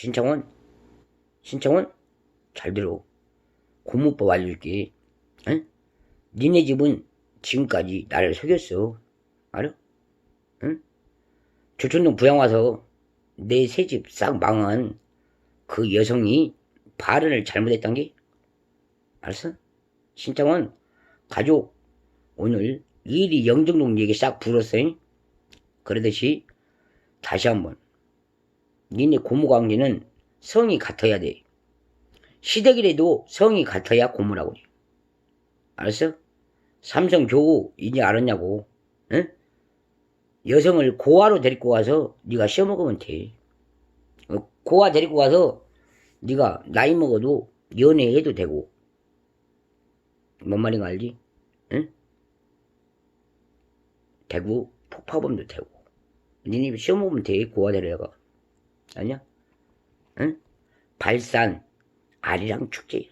신창원 신창원 잘 들어 고모법 알려줄게 응? 니네 집은 지금까지 나를 속였어 알아? 응? 조촌동 부양 와서 내 새집 싹 망한 그 여성이 발언을 잘못했단 게 알았어? 신창원 가족 오늘 일이 영정동 얘기 싹 불었어 잉? 그러듯이 다시 한번 니네 고모 관계는 성이 같아야 돼 시댁이라도 성이 같아야 고모라고 그래 알았어? 삼성 교우 이제 알았냐고 응? 여성을 고아로 데리고 가서 네가 시험 먹으면 돼 어, 고아 데리고 가서 네가 나이 먹어도 연애해도 되고 뭔 말인가 알지? 응? 되고 폭파범도 되고 니네 보면 돼 고아 데려가 아니야? 응? 발산 아리랑 축제